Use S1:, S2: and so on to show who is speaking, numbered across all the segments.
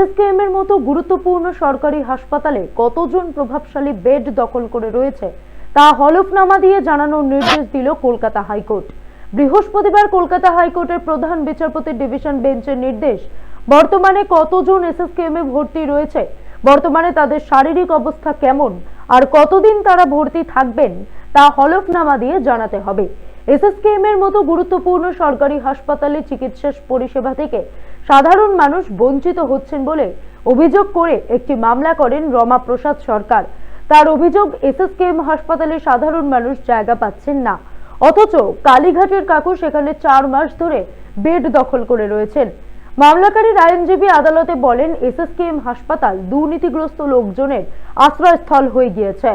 S1: SSKM এর মতো গুরুত্বপূর্ণ সরকারি হাসপাতালে কতজন প্রভাবশালী বেড দখল করে রয়েছে তা হলফনামা দিয়ে জানানোর নির্দেশ দিল কলকাতা হাইকোর্ট। বৃহস্পতিবার কলকাতা হাইকোর্টের প্রধান বিচারপতি ডিভিশন বেঞ্চের নির্দেশ, বর্তমানে কতজন এসএসকেএম এ ভর্তি রয়েছে, বর্তমানে তাদের শারীরিক অবস্থা কেমন, আর কতদিন তারা ভর্তি থাকবেন তা হলফনামা দিয়ে জানাতে হবে। এসএসকেএম এর মতো গুরুত্বপূর্ণ সরকারি হাসপাতালে চিকিৎসা পরিষেবা থেকে সাধারণ মানুষ বঞ্চিত হচ্ছেন বলে অভিযোগ করে একটি মামলা করেন রমা প্রসাদ সরকার। তার অভিযোগ, এসএসকেএম হাসপাতালে সাধারণ মানুষ জায়গা পাচ্ছেন না। অথচ কালীঘাটের কাকু সেখানে চার মাস ধরে বেড দখল করে রয়েছেন। মামলাকারীর আইনজীবী আদালতে বলেন, এসএসকেএম হাসপাতাল দুর্নীতিগ্রস্ত লোকজনের আশ্রয়স্থল হয়ে গিয়েছে।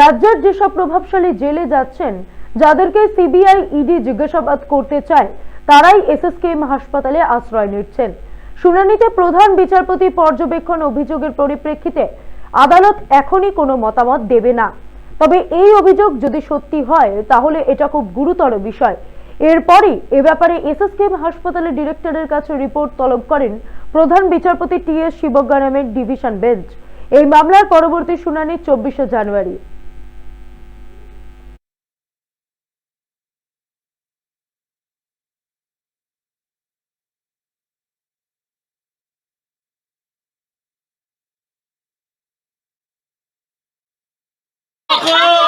S1: রাজ্যের যেসব প্রভাবশালী জেলে যাচ্ছেন যাদেরকে সিবিআই ইডি জিজ্ঞাসাবাদ করতে চায়, তারাই এসএসকেএম হাসপাতালে আশ্রয় নিচ্ছেন। শুনানিতে প্রধান বিচারপতি পর্যবেক্ষণ অভিযোগের পরিপ্রেক্ষিতে আদালত এখনই কোনো মতামত দেবে না। তবে এই অভিযোগ যদি সত্যি হয়, তাহলে এটা খুব গুরুতর বিষয়। এরপরই এ ব্যাপারে এসএসকেএম হাসপাতালের ডিরেক্টরের কাছে রিপোর্ট তলব করেন প্রধান বিচারপতি টি এস শিবজ্ঞানামের ডিভিশন বেঞ্চ। এই মামলার পরবর্তী শুনানি চব্বিশে জানুয়ারি। সকল